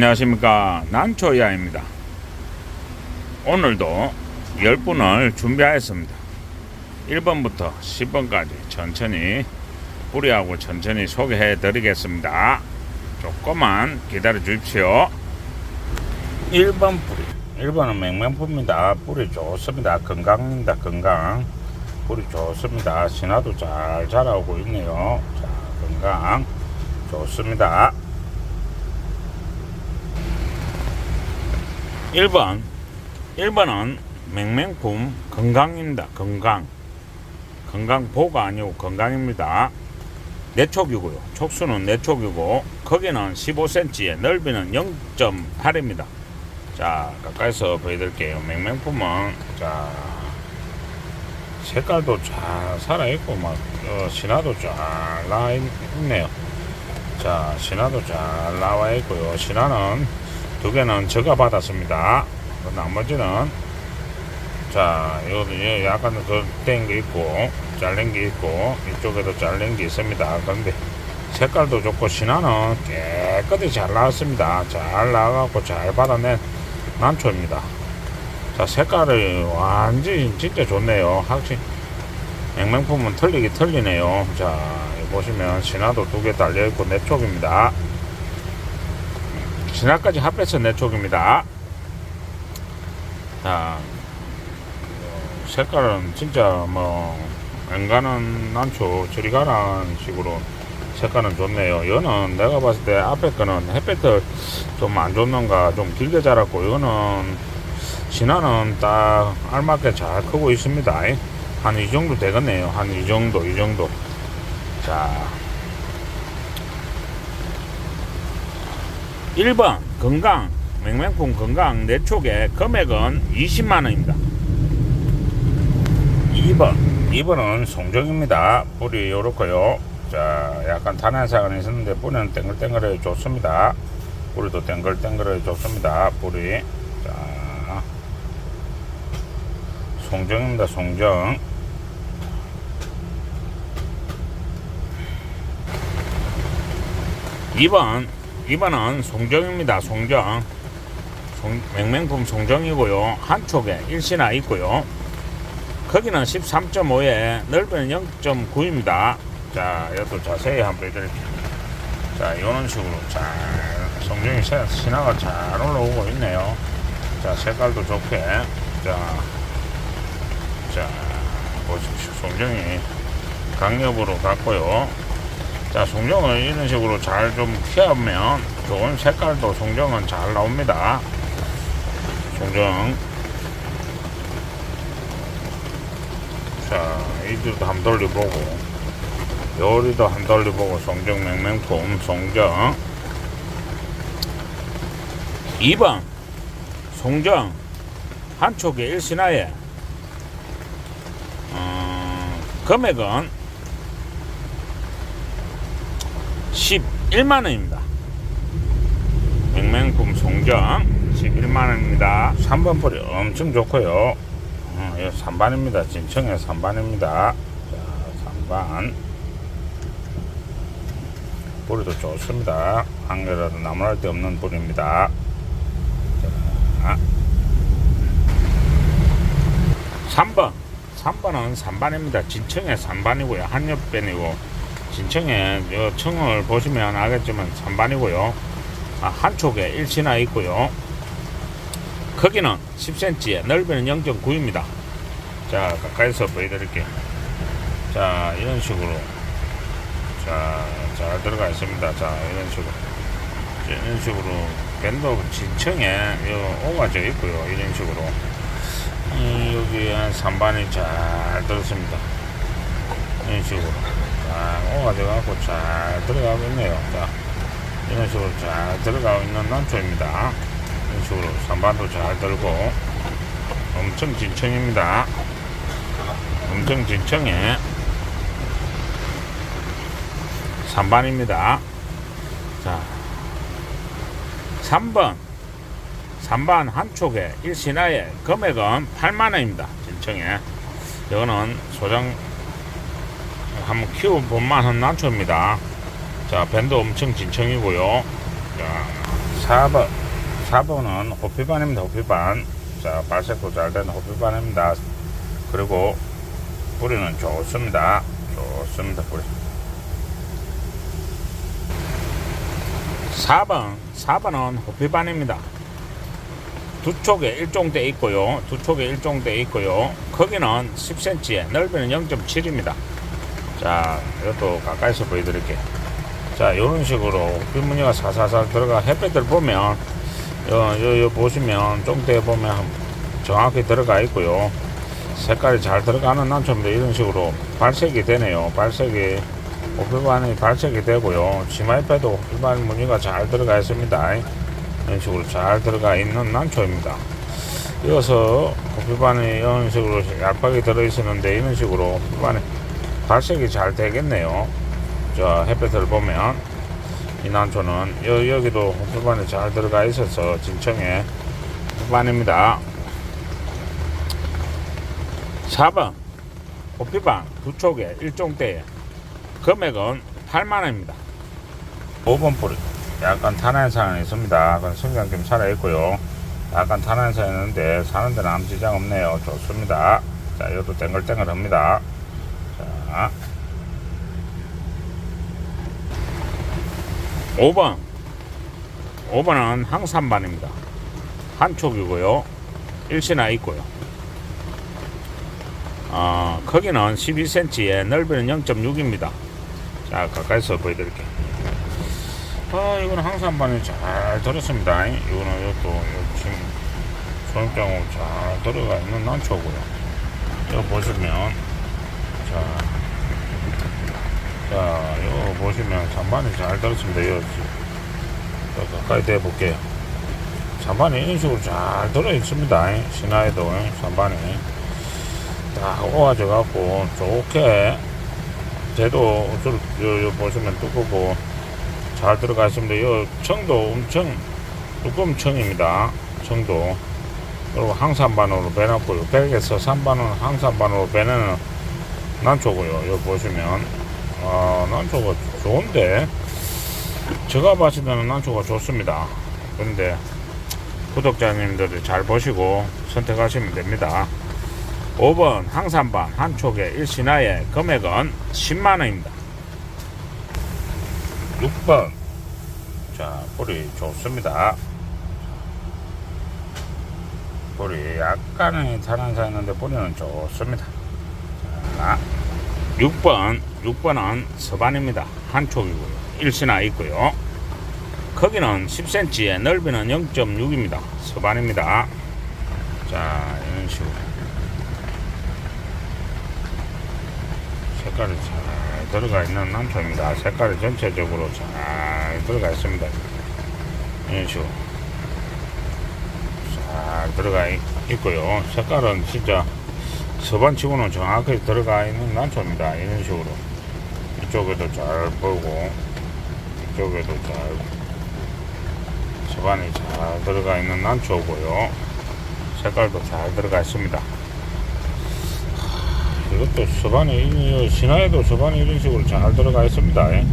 안녕하십니까. 난초야입니다. 오늘도 10분을 준비하였습니다. 1번부터 10번까지 천천히 뿌리하고 천천히 소개해 드리겠습니다. 조금만 기다려 주십시오. 1번 뿌리. 1번은 맹맹뿌입니다. 뿌리 좋습니다. 건강입니다. 건강. 뿌리 좋습니다. 신화도 잘 자라오고 있네요. 자 건강. 좋습니다 1번 1번은 맹맹품 건강입니다. 건강. 건강보가 아니고 건강입니다. 내촉이고요. 촉수는 내촉이고 거기는 15cm에 넓이는 0.8입니다. 자 가까이서 보여드릴게요. 맹맹품은 자 색깔도 잘 살아있고 막 어, 신화도 잘 나와 있네요. 자 신화도 잘 나와 있고요. 신화는 두 개는 제가 받았습니다. 그 나머지는 자 여기 약간 그된 게 있고 잘린 게 있고 이쪽에도 잘린 게 있습니다. 그런데 색깔도 좋고 신화는 깨끗이 잘 나왔습니다. 잘 나와갖고 잘 받아낸 난초입니다. 자 색깔이 완전히 진짜 좋네요. 확실히 맹맹품은 틀리기 틀리네요. 자 보시면 신화도 두 개 달려있고 내 쪽입니다 신화까지 합해서 내 쪽입니다. 자 어, 색깔은 진짜 뭐 앵가는 난초 저리 가라는 식으로 색깔은 좋네요. 이거는 내가 봤을 때 앞에 거는 햇볕을 좀 안 줬는가 좀 길게 자랐고 이거는 신화는 딱 알맞게 잘 크고 있습니다. 한 이 정도 되겠네요. 한 이 정도 이 정도. 자 1번 건강. 맹맹품 건강. 내촉의 금액은 20만원입니다. 2번. 2번은 송정입니다. 뿌리 요렇고요. 자 약간 탄환사가 있었는데 뿌리는 땡글땡글해 좋습니다. 뿌리도 땡글땡글해 좋습니다. 뿌리. 자. 송정입니다. 송정. 이번 2번은 송정입니다 송정. 송- 맹맹품 송정이고요. 한쪽에 일신화 있고요. 거기는 13.5에 넓이는 0.9입니다. 자 이것도 자세히 한번 보여드릴게요. 자 이런 식으로 잘 송정이 새- 신화가 잘 올라오고 있네요. 자 색깔도 좋게. 자, 자 보십시오. 송정이 강력으로 갔고요 자 송정을 이런 식으로 잘 좀 피하면 좋은 색깔도 송정은 잘 나옵니다. 송정. 자 이들도 한번 돌려보고. 요리도 한번 돌려보고 송정 맹맹품 송정. 2번 송정. 한쪽에 일신하에. 어, 금액은 11만원입니다. 맹맹품 송정 11만원입니다. 3번 뿌리 엄청 좋고요. 어, 이거 3반입니다. 진청의 3반입니다. 자 3반. 뿌리도 좋습니다. 한 개라도 나무랄 데 없는 뿌리입니다. 자 3번. 3번은 3반입니다. 진청의 3반이고요. 한옆변이고 진청에 요 청을 보시면 알겠지만 3반이고요. 아, 한쪽에 일신화 있고요. 크기는 10cm에 넓이는 0.9입니다. 자 가까이서 보여드릴게요. 자 이런 식으로. 자 잘 들어가 있습니다. 자 이런 식으로. 자, 이런 식으로 밴도 진청에 요 오가져 있고요. 이런 식으로. 이, 여기 한 3반이 잘 들었습니다. 이런 식으로. 자 오가져 갖고 잘 들어가고 있네요. 자 이런 식으로 잘 들어가고 있는 난초입니다. 이런 식으로 산반도 잘 들고 엄청 진청입니다. 엄청 진청에 산반입니다. 자 3번. 3반 한쪽에 일신화의 금액은 8만원입니다. 진청에 이거는 소장 한번 키워볼만한 난초입니다. 자 밴드 엄청 진청이고요. 자 4번 4번은 호피반입니다 호피반. 자 발색도 잘 되는 호피반입니다. 그리고 뿌리는 좋습니다. 좋습니다 뿌리. 4번 4번은 호피반입니다. 두 쪽에 일종대 있고요. 두 쪽에 일종대 있고요. 크기는 10cm에 넓이는 0.7입니다 자 이것도 가까이서 보여드릴게요 자 이런 식으로 빗무늬가 사사살 들어가. 햇빛을 보면 요, 요, 요 보시면 종대에 보면 정확히 들어가 있고요. 색깔이 잘 들어가는 난초입니다. 이런 식으로 발색이 되네요. 발색이 오피반이 발색이 되고요. 치마잎에도 오피반 무늬가 잘 들어가 있습니다. 이런 식으로 잘 들어가 있는 난초입니다. 이어서 오피반이 이런 식으로 얇게 들어 있었는데 이런 식으로 오피반이 발색이 잘 되겠네요. 저 햇빛을 보면 이 난초는 여, 여기도 호피반이 잘 들어가 있어서 진청에 호피반입니다. 4번 호피반 두 쪽에 일종대에 금액은 8만원입니다. 5번 뿌리. 약간 탄환사는 있습니다. 성장 좀 살아있고요. 약간 탄환사 있는데 사는 데는 아무 지장 없네요. 좋습니다. 자 이것도 땡글땡글합니다 자 5번. 5번은 항산반입니다. 한 촉이고요. 일시나 있고요. 어, 크기는 12cm에 넓이는 0.6입니다. 자 가까이서 보여드릴게요. 아 이거는 항산반이 잘 들었습니다. 이거는 이것도 지금 소형장으로 잘 들어가 있는 난초고요 이거 보시면 자 자, 이거 보시면 잔반이 잘. 이거 더 가까이 대볼게요. 잔반이 이런 식으로 잘 들어 있습니다. 신화에도 잔반이 딱 오아져 갖고 좋게 대도 보시면 두껍고 잘 들어가 있습니다. 이 청도 엄청 두꺼운 청입니다. 청도 그리고 항산반으로 빼놨고요. 100에서 3반은 항산반으로 빼내는 난초고요. 여기 보시면 아, 난초가 좋은데 제가 봤을 때는 난초가 좋습니다. 근데 구독자님들이 잘 보시고 선택하시면 됩니다. 5번 항산반 한 촉에 1신화의 금액은 10만원입니다. 6번 자 뿌리 좋습니다. 뿌리 약간의 탄환사 있는데 뿌리는 좋습니다. 자, 6번 6번은 서반입니다. 한 촉이고요. 일신화 있고요. 크기는 10cm에 넓이는 0.6입니다. 서반입니다. 자 이런 식으로 색깔이 잘 들어가 있는 난초입니다. 색깔이 전체적으로 잘 들어가 있습니다. 이런 식으로 잘 들어가 있, 있고요. 색깔은 진짜 서반치고는 정확하게 들어가 있는 난초입니다. 이런 식으로 이쪽에도 잘 보고 이쪽에도 잘 서반이 잘 들어가 있는 난초고요. 색깔도 잘 들어가 있습니다. 하, 이것도 서반이 이 신화에도 서반이 이런 식으로 잘 들어가 있습니다. 예.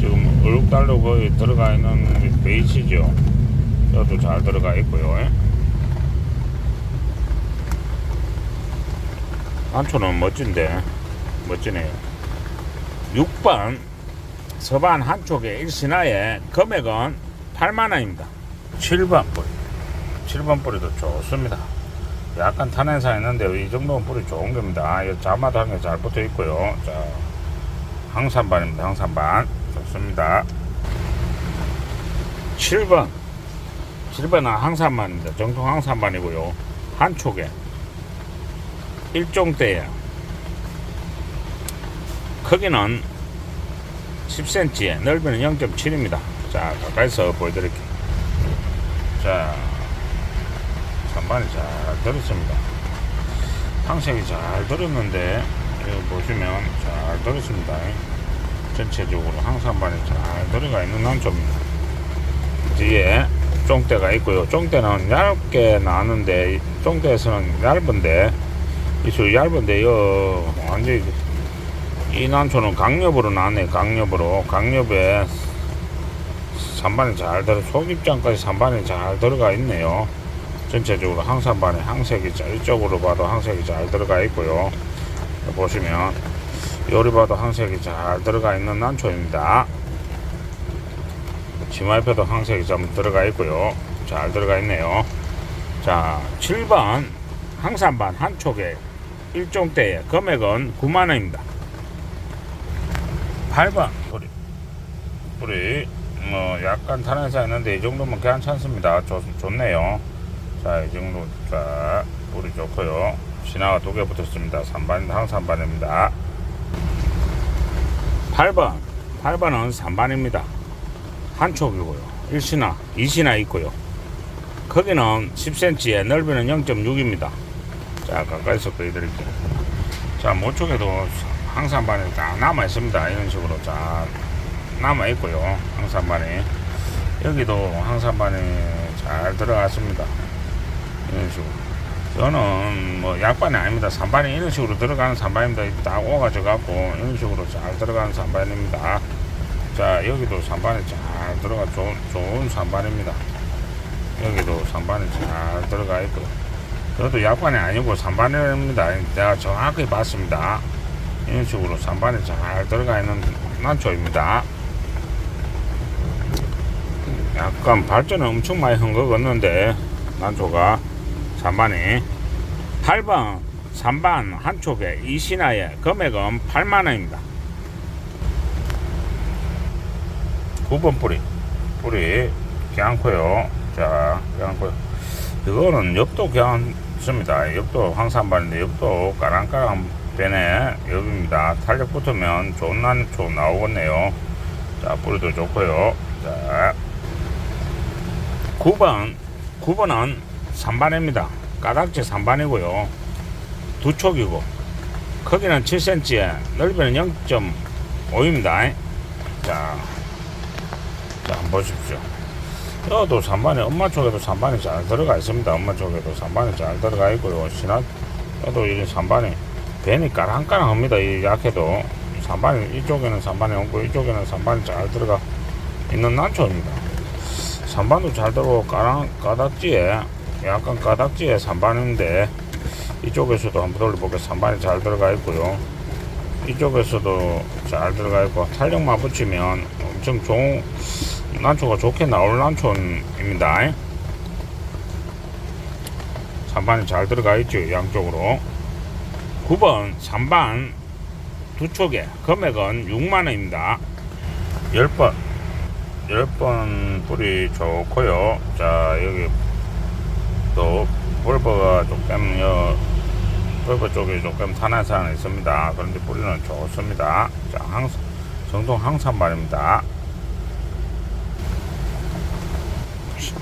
지금 얼룩달로 거의 들어가 있는 베이지죠. 이것도 잘 들어가 있고요. 예. 난초는 멋진데 멋지네요. 6번 서반 한쪽에 일신화의 금액은 8만원입니다. 7번 뿌리. 7번 뿌리도 좋습니다. 약간 탄hen사 있는데 이 정도면 뿌리 좋은 겁니다. 이 자마도 한게 잘 붙어 있고요. 자 항산반입니다. 항산반. 좋습니다. 7번 7번은 항산반입니다. 정통 항산반이고요. 한 촉에 일종대에 크기는 10cm에 넓이는 0.7입니다. 자 가까이서 보여드릴게요. 자 선반이 잘 들었습니다. 항색이 잘 들었는데 여기 보시면 잘 들었습니다. 전체적으로 항산반이 잘 들어가 있는 난초입니다. 뒤에 쫑대가 있고요. 쫑대는 얇게 나는데 쫑대에서는 얇은데 이수 얇은데요. 완전히 이 난초는 강엽으로 나네 강엽으로 강엽에 산반이 잘 들어 속입장까지 산반이 잘 들어가 있네요. 전체적으로 항산반에 항색이 자- 이쪽으로 봐도 항색이 잘 들어가 있고요. 보시면 요리 봐도 항색이 잘 들어가 있는 난초입니다. 치마잎에도 항색이 좀 들어가 있고요. 잘 들어가 있네요. 자, 7번 항산반 한 촉에 1종대에 금액은 9만원입니다. 8번 우리 우리 뭐 약간 탄화사 있는데 이 정도면 괜찮습니다. 좋, 좋네요. 자, 이 정도 자 우리 좋고요. 신화가 두 개 붙었습니다. 3반 항산반입니다. 8번 8번은 3반입니다. 한 촉이고요. 1신화, 2신화 있고요. 크기는 10cm에 넓이는 0.6입니다. 자, 가까이서 보여드릴게요. 자, 모쪽에도 항산반이 다 남아 있습니다. 이런 식으로 자 남아 있고요. 항산반이 여기도 항산반이 잘 들어갔습니다. 이런 식으로. 저는 뭐 약반이 아닙니다. 산반이 이런 식으로 들어가는 산반입니다. 딱 오가져 갖고 이런 식으로 잘 들어가는 산반입니다. 자, 여기도 산반이 잘 들어가 좋은, 좋은 산반입니다. 여기도 산반이 잘 들어가 있고 저도 약반이 아니고 산반입니다. 내가 정확히 봤습니다. 이런 식으로 산반이 잘 들어가 있는 난초입니다. 약간 발전은 엄청 많이 헝거었는데 난초가 산반이 8번 산반 한 촉에 이 신화의 금액은 8만원입니다. 9번 뿌리 뿌리 괜찮고요 자 괜찮고요 이거는 엽도 괜찮습니다. 엽도 황산반인데 엽도 까랑까랑 배네. 엽입니다. 탄력 붙으면 좋은 난초 나오겠네요. 자 뿌리도 좋고요. 자 9번 9번은 3반입니다. 까닥지 3반이고요. 두 촉이고 크기는 7cm에 넓이는 0.5입니다. 자 자, 보십시오. 여도 3반에, 엄마 쪽에도 3반이 잘 들어가 있습니다. 엄마 쪽에도 3반이 잘 들어가 있고요. 신화, 여도 이 3반이, 괜히 까랑까랑합니다. 이 약해도. 3반이, 이쪽에는 3반이 없고, 이쪽에는 3반이 잘 들어가 있는 난초입니다. 3반도 잘 들어오고, 까랑, 까닥지에, 약간 까닥지에 3반인데, 이쪽에서도 한번 돌려보겠습니다. 3반이 잘 들어가 있고요. 이쪽에서도 잘 들어가 있고, 탄력만 붙이면 엄청 좋은, 난초가 좋게 나올 난초입니다. 3반이 잘 들어가 있죠, 양쪽으로. 9번 3반 두 촉에 금액은 6만원입니다. 10번. 10번 뿌리 좋고요. 자, 여기 또 볼버가 조금, 여, 볼버 쪽에 조금 탄화사항이 있습니다. 그런데 뿌리는 좋습니다. 자, 항, 정통 항산반입니다.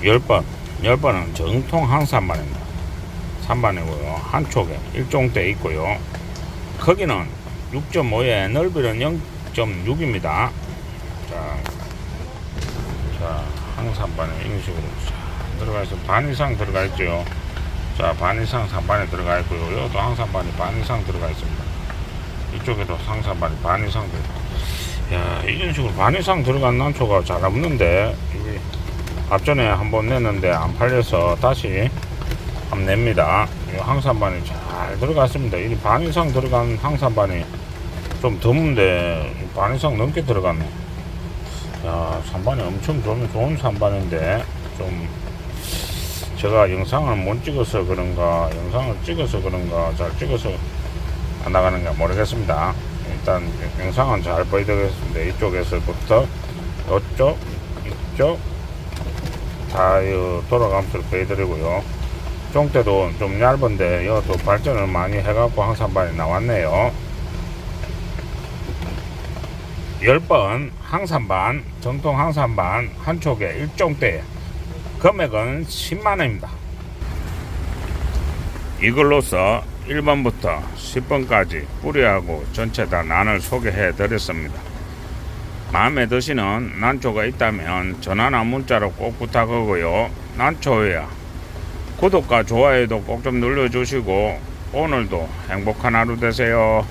10번. 10번은 정통 항산반입니다. 3반이고요. 한 촉에 1종대 있고요. 크기는 6.5에 넓이는 0.6입니다. 자, 자, 항산반에 이런 식으로 자, 들어가 있어. 반 이상 들어가 있죠. 자, 반 이상 3반에 들어가 있고요. 여기도 항산반이 반 이상 들어가 있습니다. 이쪽에도 항산반이 반 이상 들어가 야, 이런 식으로 반 이상 들어간 난초가 잘 없는데, 이게 앞전에 한번 냈는데 안 팔려서 다시 한번 냅니다. 이 항산반이 잘 들어갔습니다. 이 반 이상 들어간 항산반이 좀 드문데 반 이상 넘게 들어갔네. 야, 산반이 엄청 좋은, 좋은 산반인데 좀 제가 영상을 못 찍어서 그런가, 영상을 찍어서 그런가, 잘 찍어서 안 나가는가 모르겠습니다. 일단 영상은 잘 보여드리겠습니다. 이쪽에서부터 이쪽, 이쪽, 다 이, 돌아가면서 보여드리고요. 종대도 좀 얇은데 이것도 발전을 많이 해갖고 항산반이 나왔네요. 10번 항산반, 정통 항산반 한 촉에 1종대 금액은 10만원입니다. 이걸로서 1번부터 10번까지 뿌리하고 전체 다 난을 소개해 드렸습니다. 마음에 드시는 난초가 있다면 전화나 문자로 꼭 부탁하고요. 난초야 구독과 좋아요도 꼭 좀 눌러주시고 오늘도 행복한 하루 되세요.